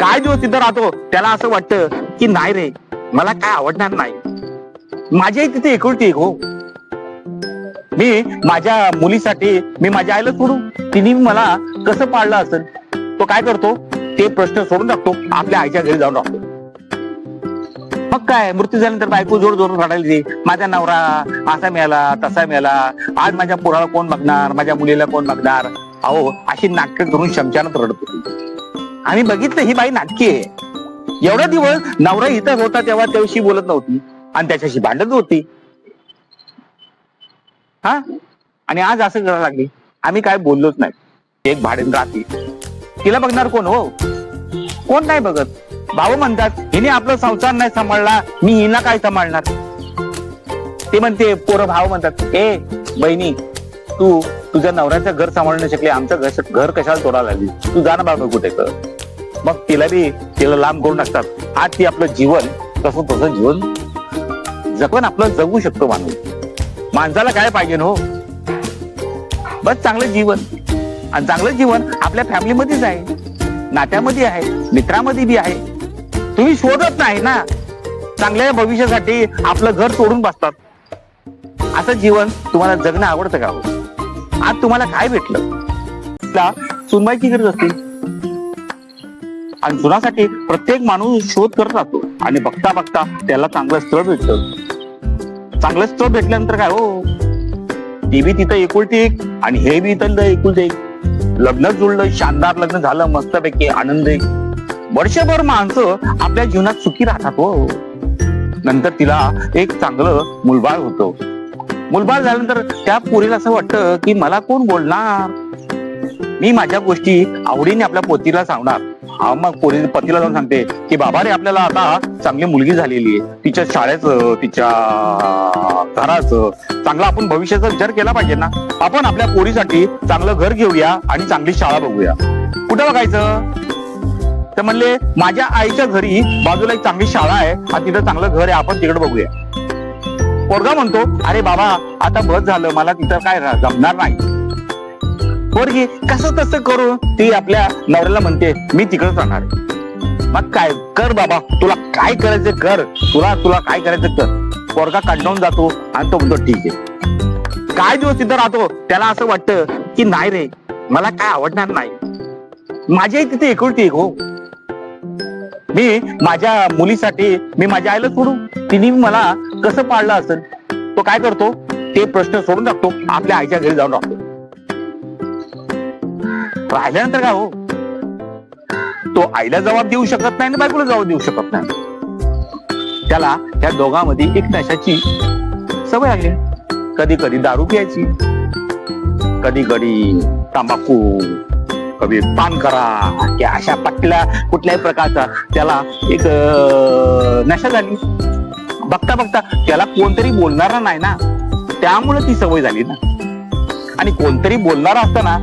काय दिवस तिथं राहतो? त्याला असं वाटतं की नाही रे मला काय आवडणार नाही. माझी आई तिथे एकुलती एक हो. मी माझ्या मुलीसाठी मी माझ्या आईला सोडू तिने मला कसं पाळलं असेल तो काय करतो? ते प्रश्न सोडून टाकतो आपल्या आईच्या घरी जाऊन राहतो. मग काय मृत्यू झाल्यानंतर बायको जोर जोर रडायला माझा नवरा असा मिळाला तसा मिळाला. आज माझ्या पोराला कोण बघणार? माझ्या मुलीला कोण बघणार? अहो अशी नाटकं करून शमशानात रडत होती. आम्ही बघितलं ही बाई नाटकी आहे. एवढा दिवस नवरा इथं होता तेव्हा त्याविषयी बोलत नव्हती. आणि त्याच्याशी भांडत होती. हा? आणि आज असं करायला लागली. आम्ही काय बोललोच नाही. एक भाडेन राहते. तिला बघणार कोण हो? कोण नाही बघत. भाऊ म्हणतात हिने आपला संसार नाही सांभाळला मी हिला काय सांभाळणार? ते म्हणते पोरं भाऊ म्हणतात ए बहिणी तू तुझ्या नवऱ्याचं घर सांभाळू नाही शकले. आमचं घर घर कशाला तोडा लागली? तू जा ना बाबा कुठे कर मग तिला बी तिला लांब करून टाकतात आज ती आपलं जीवन तसं तसं जीवन जगून आपलं जगू शकतो माणूस. माणसाला काय पाहिजे हो? बस चांगलं जीवन. आणि चांगलं जीवन आपल्या फॅमिलीमध्येच आहे. नात्यामध्ये आहे. मित्रामध्ये बी आहे. तुम्ही शोधत नाही ना. चांगल्या भविष्यासाठी आपलं घर सोडून बसतात. असं जीवन तुम्हाला जगणं आवडतं का हो? आज तुम्हाला काय भेटलं? तुला गरज असते. आणि सुनासाठी प्रत्येक माणूस शोध करत राहतो. आणि बघता बघता त्याला चांगलं स्थळ भेटतं. चांगलं स्थळ भेटल्यानंतर काय हो? ती बी तिथं एकुलती एक आणि हे बी इथं एकुलते एक. लग्न जुळलं शानदार लग्न झालं मस्तपैकी आनंद एक. वर्षभर माणसं आपल्या जीवनात सुखी राहतात हो. नंतर तिला एक चांगलं मुलबाळ होतं. मुलबाळ झाल्यानंतर त्या पोरीला असं वाटतं की मला कोण बोलणार? मी माझ्या गोष्टी आवडीने आपल्या पोतीला सांगणार. हा मग पोरी पतीला जाऊन सांगते की बाबा रे आपल्याला आता चांगली मुलगी झालेली आहे. तिच्या शाळेचं तिच्या घराचं. चांगलं आपण भविष्याचा विचार केला पाहिजे ना. आपण आपल्या पोरीसाठी चांगलं घर घेऊया आणि चांगली शाळा बघूया. कुठं बघायचं? तर म्हणले माझ्या आईच्या घरी बाजूला एक चांगली शाळा आहे. आणि तिथं चांगलं घर आहे. आपण तिकडे बघूया. पोरगा म्हणतो अरे बाबा आता बस झालं. मला तिथं काय जमणार नाही. पोरगी कसं तसं करू? ती आपल्या नवऱ्याला म्हणते मी तिकडच राहणार आहे. मग काय? कर बाबा तुला काय करायचं कर. तुला तुला काय करायचं कर. पोरगा कंटाळून जातो आणि तो म्हणतो ठीक आहे. काय दिवस तिथं राहतो? त्याला असं वाटतं की नाही रे मला काय आवडणार नाही. माझी आई तिथे एकुलती एक हो. मी माझ्या मुलीसाठी मी माझ्या आईला सोडू तिने मला कसं पाळलं असेल? तो काय करतो? ते प्रश्न सोडून टाकतो. आपल्या आईच्या घरी जाऊन टाकतो राहिल्यानंतर काय हो? तो आईला जबाब देऊ शकत नाही आणि बायकोला जबाब देऊ शकत नाही. त्याला त्या दोघांमध्ये एक नशाची सवय लागली कधी कधी दारू प्यायची कधी कधी तंबाखू कधी पान करा की अशा पटल्या कुठल्याही प्रकारचा त्याला एक अं, नशा झाली. बघता बघता त्याला कोणतरी बोलणारा नाही ना? त्यामुळे ती सवय झाली ना. आणि कोणतरी बोलणारा असताना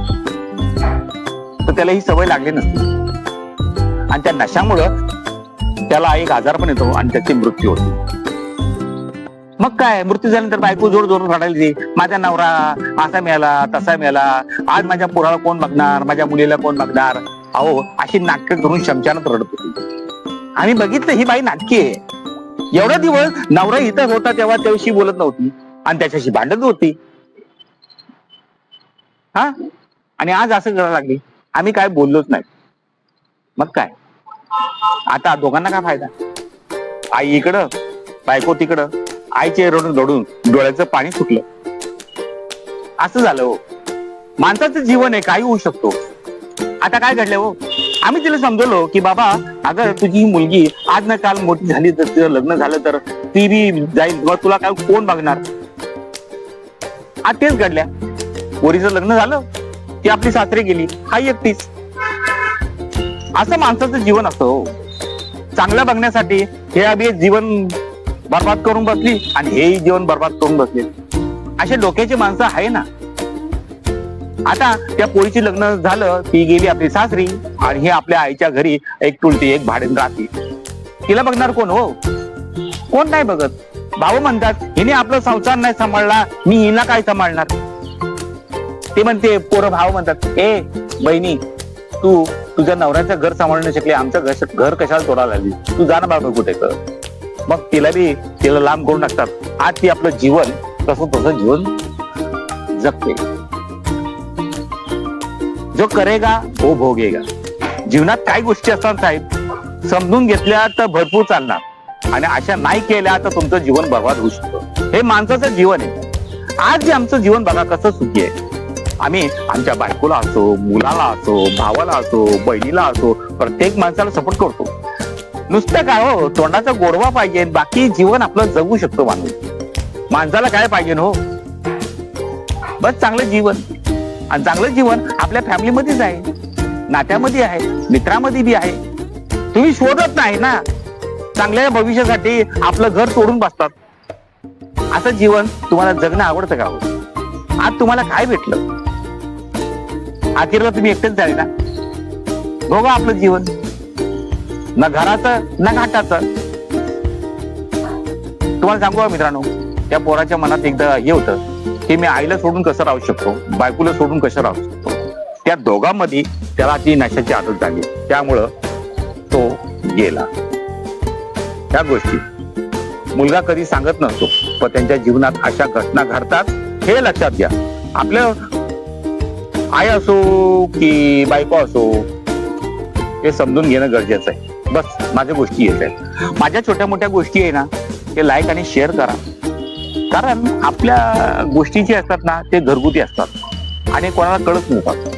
त्याला ही सवय लागली नसती. आणि त्या नशामुळं त्याला एक आजार पण येतो आणि त्याची मृत्यू होते. मग काय? मृत्यू झाल्यानंतर बायको जोर जोर रडायला माझा नवरा असा मिळाला तसा मिळाला. आज माझ्या पोराला कोण बघणार? माझ्या मुलीला कोण बघणार? अहो अशी नाटकं करून शमशानात रडत होती. आम्ही बघितलं ही बाई नाटकी आहे. एवढा दिवस नवरा इथं होता तेव्हा त्याविषयी बोलत नव्हती. आणि त्याच्याशी भांडत होती. हा? आणि आज असं करायला लागली. आम्ही काय बोललोच नाही. मग काय? आता दोघांना काय फायदा? आई इकडं बायको तिकडं आईचे रडून रडून डोळ्याचं पाणी सुटलं. असं झालं हो. माणसाचं जीवन आहे काही होऊ शकतो. आता काय घडलं हो? आम्ही तिला समजवलो की बाबा अगर तुझी ही मुलगी आज ना काल मोठी झाली तर तिचं लग्न झालं तर ती बी जाईल. मग तुला काय कोण बघणार? आज तेच घडल्या. पोरीचं लग्न झालं. ती आपली सासरी गेली. हाय एकटीच. असं माणसाचं जीवन असतं हो. चांगलं बघण्यासाठी हे अभि जीवन बर्बाद करून बसली आणि हेही जीवन बर्बाद करून बसले. असे डोक्याची माणसं आहे ना. आता त्या पोळीची लग्न झालं ती गेली आपली सासरी आणि हे आपल्या आईच्या घरी एक टुलती एक भाडेन राहते. तिला बघणार कोण हो? कोण नाही बघत? भाऊ म्हणतात हिने आपला संसार नाही सांभाळला मी हिला काय सांभाळणार? ते म्हणते पोरं भाव म्हणतात ए बहिणी तू तुझ्या नवऱ्याचं घर सांभाळू शकले आमचं घर घर कशाला तोडायला लागली? तू जा ना बाबा कुठे कर मग तिला बी तिला लांब करून टाकतात. आज ती आपलं जीवन तसं तसं जीवन जगते. जो करेगा तो भोगेगा. जीवनात काय गोष्टी असतात साहेब समजून घेतल्या तर भरपूर चालणार. आणि अशा नाही केल्या तर तुमचं जीवन बर्बाद होऊ शकतं. हे माणसाचं जीवन आहे. आज जे आमचं जीवन बघा कसं सुखी आहे. आम्ही आमच्या बायकोला असो मुलाला असो भावाला असो बहिणीला असो प्रत्येक माणसाला सपोर्ट करतो. नुसतं काय हो तोंडाचा गोडवा पाहिजे बाकी जीवन आपलं जगू शकतो माणूस. माणसाला काय पाहिजे हो? बस चांगलं जीवन. आणि चांगलं जीवन आपल्या फॅमिलीमध्येच आहे. नात्यामध्ये आहे मित्रामध्ये बी आहे. तुम्ही शोधत नाही ना. चांगल्या भविष्यासाठी आपलं घर तोडून बसतात. असं जीवन तुम्हाला जगणं आवडतं का हो? आज तुम्हाला काय भेटलं? अखेरला तुम्ही एकटेच झाले ना? बघा आपलं जीवन. ना घराचं ना घाटाचं. तुम्हाला सांगू का मित्रांनो त्या पोराच्या मनात एकदा हे होतं की मी आईला सोडून कसं राहू शकतो? बायकोला सोडून कसं राहू शकतो? त्या दोघांमध्ये त्याला ती नशाची आदत झाली. त्यामुळं तो गेला. त्या गोष्टी मुलगा कधी सांगत नसतो पण त्यांच्या जीवनात अशा घटना घडतात हे लक्षात घ्या. आपल्या आई असो की बायको असो हे समजून घेणं गरजेचं आहे. बस माझ्या गोष्टी येत आहेत. माझ्या छोट्या मोठ्या गोष्टी आहे ना ते लाईक आणि शेअर करा. कारण आपल्या गोष्टी जे असतात ना ते घरगुती असतात. आणि कोणाला कळत नसतात